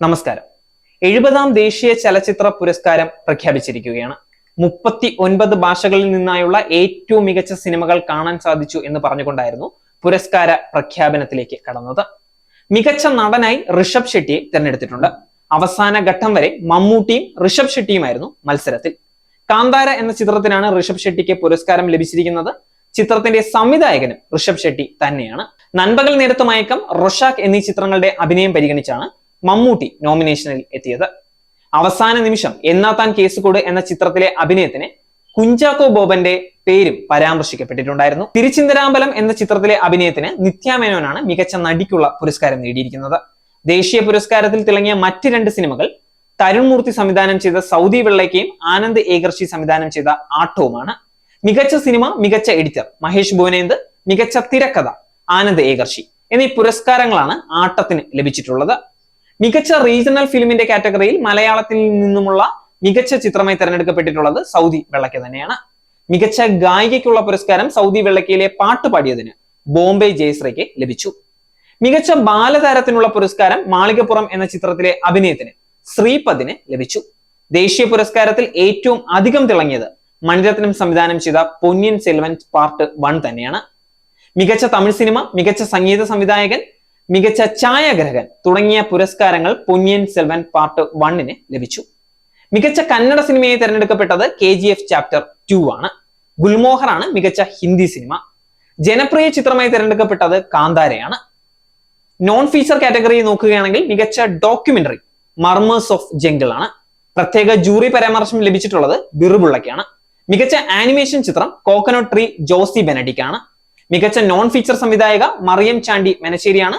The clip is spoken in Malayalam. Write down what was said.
നമസ്കാരം. എഴുപതാം ദേശീയ ചലച്ചിത്ര പുരസ്കാരം പ്രഖ്യാപിച്ചിരിക്കുകയാണ്. മുപ്പത്തി ഒൻപത് ഭാഷകളിൽ നിന്നായുള്ള ഏറ്റവും മികച്ച സിനിമകൾ കാണാൻ സാധിച്ചു എന്ന് പറഞ്ഞുകൊണ്ടായിരുന്നു പുരസ്കാര പ്രഖ്യാപനത്തിലേക്ക് കടന്നത്. മികച്ച നടനായി ഋഷഭ് ഷെട്ടിയെ തിരഞ്ഞെടുത്തിട്ടുണ്ട്. അവസാന ഘട്ടം വരെ മമ്മൂട്ടിയും ഋഷഭ് ഷെട്ടിയുമായിരുന്നു മത്സരത്തിൽ. കാന്താര എന്ന ചിത്രത്തിനാണ് ഋഷഭ് ഷെട്ടിക്ക് പുരസ്കാരം ലഭിച്ചിരിക്കുന്നത്. ചിത്രത്തിന്റെ സംവിധായകനും ഋഷഭ് ഷെട്ടി തന്നെയാണ്. നൻപകൽ നേരത്ത് മയക്കം റൊഷാഖ് എന്നീ ചിത്രങ്ങളുടെ അഭിനയം പരിഗണിച്ചാണ് മമ്മൂട്ടി നോമിനേഷനിൽ എത്തിയത്. അവസാന നിമിഷം എന്നാ താൻ കേസുകൊട് എന്ന ചിത്രത്തിലെ അഭിനയത്തിന് കുഞ്ചാക്കോ ബോബന്റെ പേരും പരാമർശിക്കപ്പെട്ടിട്ടുണ്ടായിരുന്നു. തിരുച്ചിന്തരാമ്പലം എന്ന ചിത്രത്തിലെ അഭിനയത്തിന് നിത്യാമേനോനാണ് മികച്ച നടിക്കുള്ള പുരസ്കാരം നേടിയിരിക്കുന്നത്. ദേശീയ പുരസ്കാരത്തിൽ തിളങ്ങിയ മറ്റ് രണ്ട് സിനിമകൾ തരുൺ മൂർത്തി സംവിധാനം ചെയ്ത സൗദി വെള്ളയ്ക്കയും ആനന്ദ് ഏകർഷി സംവിധാനം ചെയ്ത ആട്ടവുമാണ്. മികച്ച സിനിമ മികച്ച എഡിറ്റർ മഹേഷ് ഭുവനേന്ദ് മികച്ച തിരക്കഥ ആനന്ദ് ഏകർഷി എന്നീ പുരസ്കാരങ്ങളാണ് ആട്ടത്തിന് ലഭിച്ചിട്ടുള്ളത്. മികച്ച റീജിയണൽ ഫിലിമിന്റെ കാറ്റഗറിയിൽ മലയാളത്തിൽ നിന്നുമുള്ള മികച്ച ചിത്രമായി തിരഞ്ഞെടുക്കപ്പെട്ടിട്ടുള്ളത് സൗദി വെള്ളയ്ക്ക തന്നെയാണ്. മികച്ച ഗായികയ്ക്കുള്ള പുരസ്കാരം സൗദി വെള്ളക്കയിലെ പാട്ട് പാടിയതിന് ബോംബെ ജയശ്രീക്ക് ലഭിച്ചു. മികച്ച ബാലതാരത്തിനുള്ള പുരസ്കാരം മാളികപ്പുറം എന്ന ചിത്രത്തിലെ അഭിനയത്തിന് ശ്രീപദിന് ലഭിച്ചു. ദേശീയ പുരസ്കാരത്തിൽ ഏറ്റവും അധികം തിളങ്ങിയത് മണിരത്നം സംവിധാനം ചെയ്ത പൊന്നിയൻ സെൽവൻ പാർട്ട് വൺ തന്നെയാണ്. മികച്ച തമിഴ് സിനിമ മികച്ച സംഗീത സംവിധായകൻ മികച്ച ഛായാഗ്രഹകൻ തുടങ്ങിയ പുരസ്കാരങ്ങൾ പൊന്നിയൻ സെൽവൻ പാർട്ട് വണ്ണിന് ലഭിച്ചു. മികച്ച കന്നഡ സിനിമയെ തിരഞ്ഞെടുക്കപ്പെട്ടത് K G F chapter two ആണ്. ഗുൽമോഹറാണ് മികച്ച ഹിന്ദി സിനിമ. ജനപ്രിയ ചിത്രമായി തിരഞ്ഞെടുക്കപ്പെട്ടത് കാന്താരയാണ്. നോൺ ഫീച്ചർ കാറ്റഗറി നോക്കുകയാണെങ്കിൽ മികച്ച ഡോക്യുമെന്ററി മർമേഴ്സ് ഓഫ് ജംഗിൾ ആണ്. പ്രത്യേക ജൂറി പരാമർശം ലഭിച്ചിട്ടുള്ളത് ബിറുബുള്ളയ്ക്കാണ്. മികച്ച ആനിമേഷൻ ചിത്രം കോക്കനട്ട് ട്രീ ജോസി ബെനഡിക് ആണ് മികച്ച നോൺ ഫീച്ചർ സംവിധായക മറിയം ചാണ്ടി മെനശ്ശേരിയാണ്